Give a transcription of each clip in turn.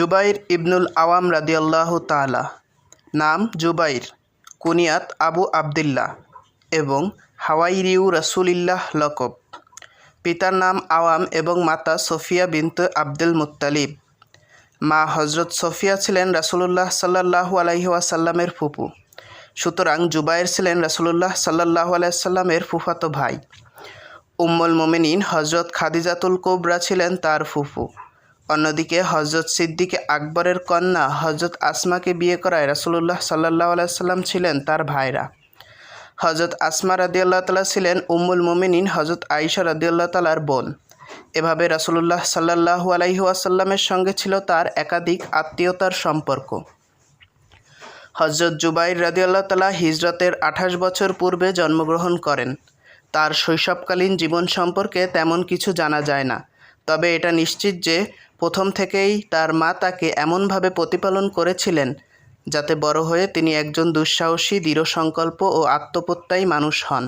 জুবাইর ইবনুল আওয়াম রাদিয়াল্লাহু তাআলা। নাম জুবাইর, কুনিয়াত আবু আবদিল্লাহ এবং হাওয়াইরিউ রাসূলিল্লাহ লকব। পিতার নাম আওয়াম এবং মাতা সফিয়া বিনতে আব্দুল মুত্তালিব। মা হজরত সফিয়া ছিলেন রাসূলুল্লাহ সাল্লাল্লাহু আলাইহি ওয়াসাল্লামের ফুপু। সুতরাং জুবাইর ছিলেন রাসূলুল্লাহ সাল্লাল্লাহু আলাইহি সাল্লামের ফুফাতো ভাই। উম্মুল মোমিনিন হজরত খাদিজাতুল কোবরা ছিলেন তার ফুফু। অন্যদিকে হজরত সিদ্দিক আকবরের কন্যা হজরত আসমাকে বিয়ে করায় রাসূলুল্লাহ সাল্লাহ আলাইসাল্লাম ছিলেন তার ভাইরা। হজরত আসমা রাদিয়াল্লাহ তালা ছিলেন উম্মুল মোমিনিন হজরত আইসা রাদিয়াল্লাহ তালার বোন। এভাবে রাসূলুল্লাহ সাল্লাহু আলাইহি ওয়াসাল্লামের সঙ্গে ছিল তার একাধিক আত্মীয়তার সম্পর্ক। হজরত জুবাইর রাদিয়াল্লাহ তালা হিজরতের আঠাশ বছর পূর্বে জন্মগ্রহণ করেন। তার শৈশবকালীন জীবন সম্পর্কে তেমন কিছু জানা যায় না। তবে এটা নিশ্চিত যে প্রথম থেকেই তার মা তাকে এমনভাবে প্রতিপালন করেছিলেন যাতে বড় হয়ে তিনি একজন দুঃসাহসী, দৃঢ় সংকল্প ও আত্মপ্রত্যয়ী মানুষ হন।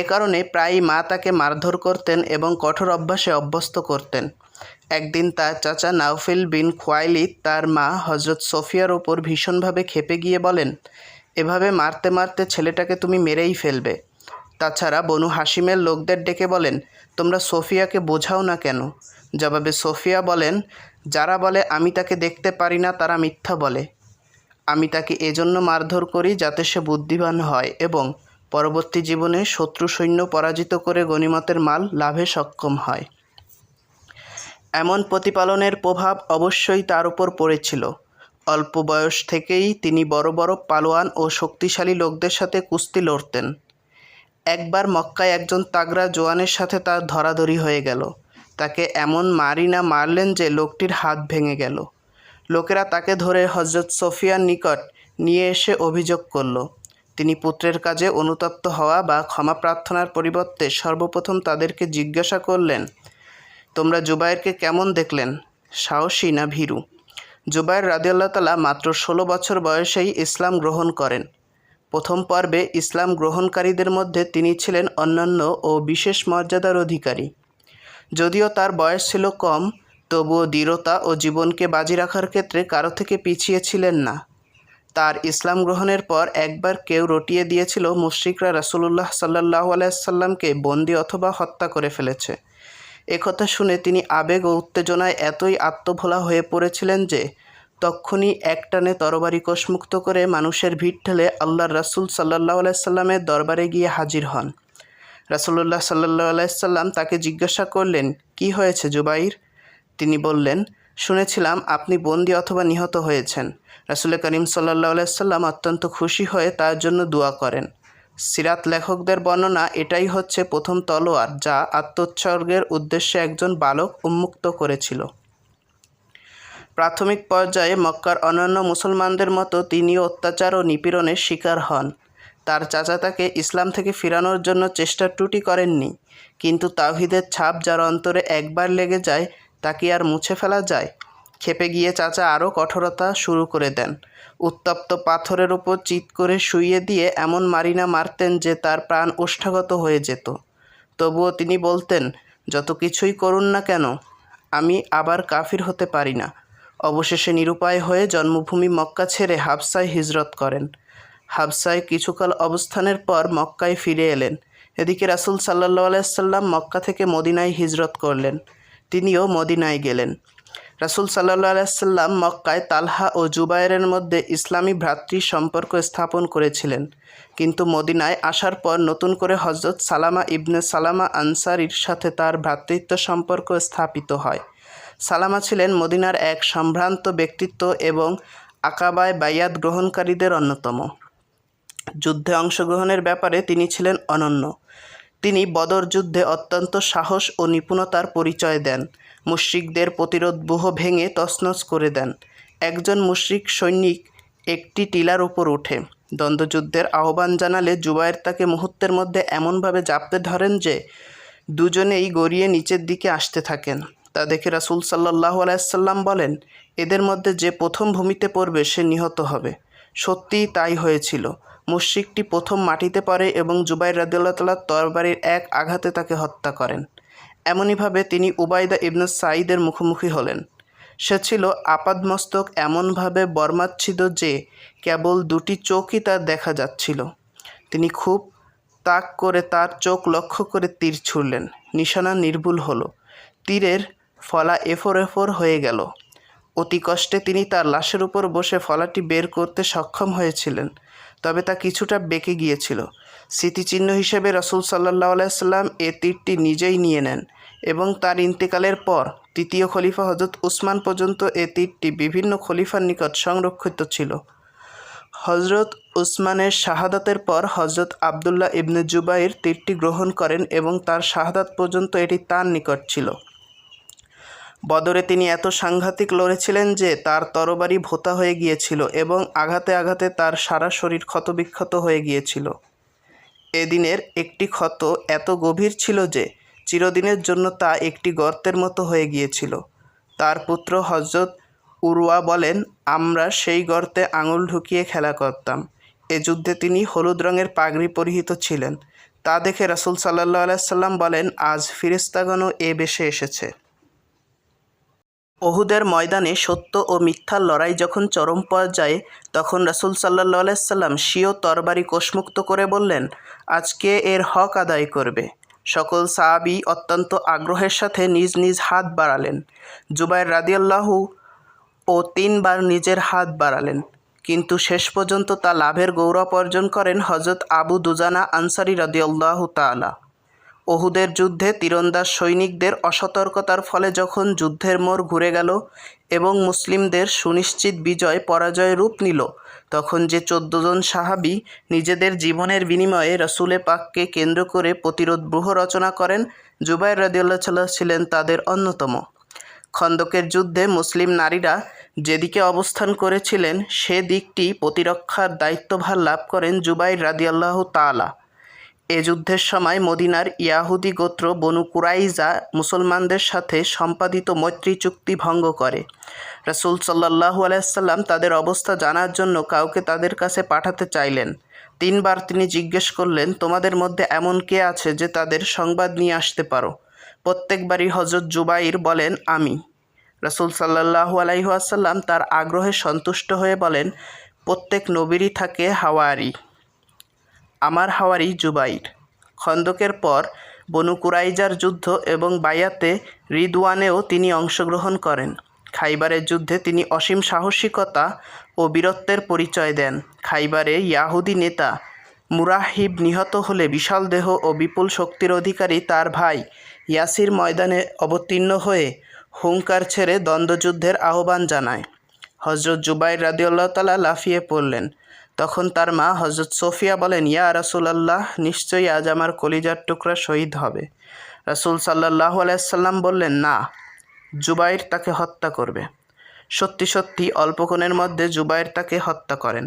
এ কারণে প্রায়ই মা তাকে মারধর করতেন এবং কঠোর অভ্যাসে অভ্যস্ত করতেন। একদিন তার চাচা নাওফিল বিন খোয়াইলিদ তার মা হজরত সোফিয়ার ওপর ভীষণভাবে খেপে গিয়ে বলেন, এভাবে মারতে মারতে ছেলেটাকে তুমি মেরেই ফেলবে। তাছাড়া বনু হাসিমের লোকদের ডেকে বলেন, তোমরা সোফিয়াকে বোঝাও না কেন? জবাবে সোফিয়া বলেন, যারা বলে, আমি তাকে দেখতে পারি না, তারা মিথ্যা বলে। আমি তাকে এজন্য মারধর করি যাতে সে বুদ্ধিমান হয় এবং পরবর্তী জীবনে শত্রু সৈন্য পরাজিত করে গণিমতের মাল লাভে সক্ষম হয়। এমন প্রতিপালনের প্রভাব অবশ্যই তার উপর পড়েছিল। অল্প বয়স থেকেই তিনি বড় বড় পালোয়ান ও শক্তিশালী লোকদের সাথে কুস্তি লড়তেন। একবার মক্কায় একজন তাগড়া জোয়ানের সাথে তার ধরাধরি হয়ে গেল। তাকে এমন মারি না মারলেন যে লোকটির হাত ভেঙে গেল। লোকেরা তাকে ধরে হজরত সোফিয়ার নিকট নিয়ে এসে অভিযোগ করল, তিনি পুত্রের কাজে অনুতপ্ত হওয়া বা ক্ষমা প্রার্থনার পরিবর্তে সর্বপ্রথম তাদেরকে জিজ্ঞাসা করলেন, তোমরা জুবাইরকে কেমন দেখলেন? সাহসী না ভীরু? জুবাইর রাদিয়াল্লাহ তালা মাত্র ষোলো বছর বয়সেই ইসলাম গ্রহণ করেন। প্রথম পর্বে ইসলাম গ্রহণকারীদের মধ্যে তিনি ছিলেন অন্যান্য ও বিশেষ মর্যাদার অধিকারী। যদিও তার বয়স ছিল কম, তবুও দৃঢ়তা ও জীবনকে বাজি রাখার ক্ষেত্রে কারও থেকে পিছিয়ে ছিলেন না। তার ইসলাম গ্রহণের পর একবার কেউ রটিয়ে দিয়েছিল মুশ্রিকরা রাসুলুল্লাহ সাল্লাহ আলাইসাল্লামকে বন্দি অথবা হত্যা করে ফেলেছে। একথা শুনে তিনি আবেগ ও উত্তেজনায় এতই আত্মভোলা হয়ে পড়েছিলেন যে তক্ষুনি একটানে তরবারি কোষমুক্ত করে মানুষের ভিড় ঠেলে আল্লাহর রাসুল সাল্লাহ আলাইসাল্লামের দরবারে গিয়ে হাজির হন। রাসুলুল্লাহ সাল্লাহ আলাইসাল্লাম তাকে জিজ্ঞাসা করলেন, কি হয়েছে জুবাইর? তিনি বললেন, শুনেছিলাম আপনি বন্দি অথবা নিহত হয়েছেন। রাসুল করিম সাল্লাহ আলাইসাল্লাম অত্যন্ত খুশি হয়ে তার জন্য দোয়া করেন। সিরাত লেখকদের বর্ণনা এটাই হচ্ছে প্রথম তলোয়ার যা আত্মোৎসর্গের উদ্দেশ্যে একজন বালক উন্মুক্ত করেছিল। প্রাথমিক পর্যায়ে মক্কার অন্যান্য মুসলমানদের মতো তিনিও অত্যাচার ও নিপীড়নের শিকার হন। তার চাচা তাকে ইসলাম থেকে ফিরানোর জন্য চেষ্টা টুটি করেননি, কিন্তু তাওহিদের ছাপ যার অন্তরে একবার লেগে যায় তা কি আর মুছে ফেলা যায়। খেপে গিয়ে চাচা আরও কঠোরতা শুরু করে দেন। উত্তপ্ত পাথরের ওপর চিৎ করে শুইয়ে দিয়ে এমন মারিনা মারতেন যে তার প্রাণ ওষ্ঠাগত হয়ে যেত। তবুও তিনি বলতেন, যত কিছুই করুন না কেন, আমি আবার কাফির হতে পারি না। অবশেষে নিরুপায় হয়ে জন্মভূমি মক্কা ছেড়ে হাবসায় হিজরত করেন। হাবসায় কিছুকাল অবস্থানের পর মক্কায় ফিরে এলেন। এদিকে রাসুল সাল্লাহ আলাইসাল্লাম মক্কা থেকে মদিনায় হিজরত করলেন। তিনিও মদিনায় গেলেন। রাসুল সাল্লাহ আলাইসাল্লাম মক্কায় তালহা ও জুবায়েরের মধ্যে ইসলামী ভ্রাতৃ সম্পর্ক স্থাপন করেছিলেন। কিন্তু মদিনায় আসার পর নতুন করে হজরত সালামা ইবনে সালামা আনসারির সাথে তার ভ্রাতৃত্ব সম্পর্ক স্থাপিত হয়। সালামা ছিলেন মদিনার এক সম্ভ্রান্ত ব্যক্তিত্ব এবং আকাবায় বায়াত গ্রহণকারীদের অন্যতম। যুদ্ধে অংশগ্রহণের ব্যাপারে তিনি ছিলেন অনন্য। তিনি বদর যুদ্ধে অত্যন্ত সাহস ও নিপুণতার পরিচয় দেন। মুশ্রিকদের প্রতিরোধব্যূহ ভেঙে তছনছ করে দেন। একজন মুশ্রিক সৈনিক একটি টিলার উপর ওঠে। দ্বন্দ্বযুদ্ধের আহ্বান জানালে জুবায়ের তাকে মুহূর্তের মধ্যে এমনভাবে জাপতে ধরেন যে দুজনেই গড়িয়ে নিচের দিকে আসতে থাকেন। তা দেখে রাসুল সাল্লাহ আলাইসাল্লাম বলেন, এদের মধ্যে যে প্রথম ভূমিতে পড়বে, সে নিহত হবে। সত্যিই তাই হয়েছিল। মুশ্রিকটি প্রথম মাটিতে পড়ে এবং জুবাইর রাদিউল্লাহ তাল্লাহ তরবারির এক আঘাতে তাকে হত্যা করেন। এমনইভাবে তিনি উবাইদা ইবনে সাঈদের মুখোমুখি হলেন। সে ছিল আপাদমস্তক এমনভাবে বর্মাচ্ছিদ যে কেবল দুটি চোখই তার দেখা যাচ্ছিল। তিনি খুব তাক করে তার চোখ লক্ষ্য করে তীর ছুড়লেন। নিশানা নির্ভুল হলো। তীরের ফলা এফোর এফোর হয়ে গেল। অতি কষ্টে তিনি তার লাশের উপর বসে ফলাটি বের করতে সক্ষম হয়েছিলেন, তবে তা কিছুটা বেঁকে গিয়েছিল। স্মৃতিচিহ্ন হিসেবে রসুল সাল্লাহ আলাইসাল্লাম এ তীরটি নিজেই নিয়ে নেন এবং তার ইন্তেকালের পর তৃতীয় খলিফা হজরত উসমান পর্যন্ত এ তীরটি বিভিন্ন খলিফার নিকট সংরক্ষিত ছিল। হজরত উসমানের শাহাদাতের পর হজরত আবদুল্লাহ ইবনে জুবাইর তীরটি গ্রহণ করেন এবং তার শাহাদাত পর্যন্ত এটি তার নিকট ছিল। বদরে তিনি এত সাংঘাতিক লড়েছিলেন যে তার তরবারি ভোতা হয়ে গিয়েছিল এবং আঘাতে আঘাতে তার সারা শরীর ক্ষতবিক্ষত হয়ে গিয়েছিল। এদিনের একটি ক্ষত এত গভীর ছিল যে চিরদিনের জন্য তা একটি গর্তের মতো হয়ে গিয়েছিল। তার পুত্র হজরত উরওয়া বলেন, আমরা সেই গর্তে আঙুল ঢুকিয়ে খেলা করতাম। এ যুদ্ধে তিনি হলুদ রঙের পাগড়ি পরিহিত ছিলেন। তা দেখে রাসুল সাল্লাহ আলাইসাল্লাম বলেন, আজ ফিরিস্তাগণও এ বেশে এসেছে। ওহুদের ময়দানে সত্য ও মিথ্যার লড়াই যখন চরম পর্যায়ে, তখন রাসুল সাল্লাহ আলাইসাল্লাম স্বীয় তরবারি কোষমুক্ত করে বললেন, আজকে এর হক আদায় করবে। সকল সাহাবি অত্যন্ত আগ্রহের সাথে নিজ নিজ হাত বাড়ালেন। জুবাইর রাদিয়াল্লাহু ও তিনবার নিজের হাত বাড়ালেন। কিন্তু শেষ পর্যন্ত তা লাভের গৌরব অর্জন করেন হজরত আবু দুজানা আনসারি রদিয়াল্লাহু তালা ওহুদের যুদ্ধে তীরন্দাজ সৈনিকদের অসতর্কতার ফলে যখন যুদ্ধের মোড় ঘুরে গেল এবং মুসলিমদের সুনিশ্চিত বিজয় পরাজয় রূপ নিল, তখন যে চোদ্দ জন সাহাবি নিজেদের জীবনের বিনিময়ে রসুলে পাককে কেন্দ্র করে প্রতিরোধ ব্যূহ রচনা করেন, জুবাইর রাদিউল্লাহ সাল্লাহ ছিলেন তাদের অন্যতম। খন্দকের যুদ্ধে মুসলিম নারীরা যেদিকে অবস্থান করেছিলেন সে দিকটি প্রতিরক্ষার দায়িত্বভার লাভ করেন জুবাইর রাদিয়াল্লাহ তালা এ যুদ্ধের সময় মদিনার ইয়াহুদি গোত্র বনু কুরাইজা মুসলমানদের সাথে সম্পাদিত মৈত্রী চুক্তি ভঙ্গ করে। রাসুল সাল্লাহু আলাইসাল্লাম তাদের অবস্থা জানার জন্য কাউকে তাদের কাছে পাঠাতে চাইলেন। তিনবার তিনি জিজ্ঞেস করলেন, তোমাদের মধ্যে এমন কে আছে যে তাদের সংবাদ নিয়ে আসতে পারো? প্রত্যেকবারই হজরত জুবাইর বলেন, আমি। রাসুল সাল্লাহু আলাইহাসাল্লাম তার আগ্রহে সন্তুষ্ট হয়ে বলেন, প্রত্যেক নবীরই থাকে হাওয়ারি। আমার হাওয়ারি জুবাইর। খন্দকের পর বনু কুরাইজার যুদ্ধ এবং বায়াতে রিদওয়ানেও তিনি অংশগ্রহণ করেন। খাইবারের যুদ্ধে তিনি অসীম সাহসিকতা ও বীরত্বের পরিচয় দেন। খাইবারে ইয়াহুদি নেতা মুরাহিব নিহত হলে বিশাল দেহ ও বিপুল শক্তির অধিকারী তার ভাই ইয়াসির ময়দানে অবতীর্ণ হয়ে হুঙ্কার ছেড়ে দ্বন্দ্বযুদ্ধের আহ্বান জানায়। হজরত জুবাইর রাদিউল্লাহ তালা লাফিয়ে পড়লেন। তখন তার মা হজরত সোফিয়া বলেন, ইয়া রাসুলাল্লাহ, নিশ্চয়ই আজ আমার কলিজার টুকরা শহীদ হবে। রাসুল সাল্লাহ আলাইসাল্লাম বললেন, না, জুবাইর তাকে হত্যা করবে। সত্যি সত্যি, অল্পক্ষণের মধ্যে জুবাইর তাকে হত্যা করেন।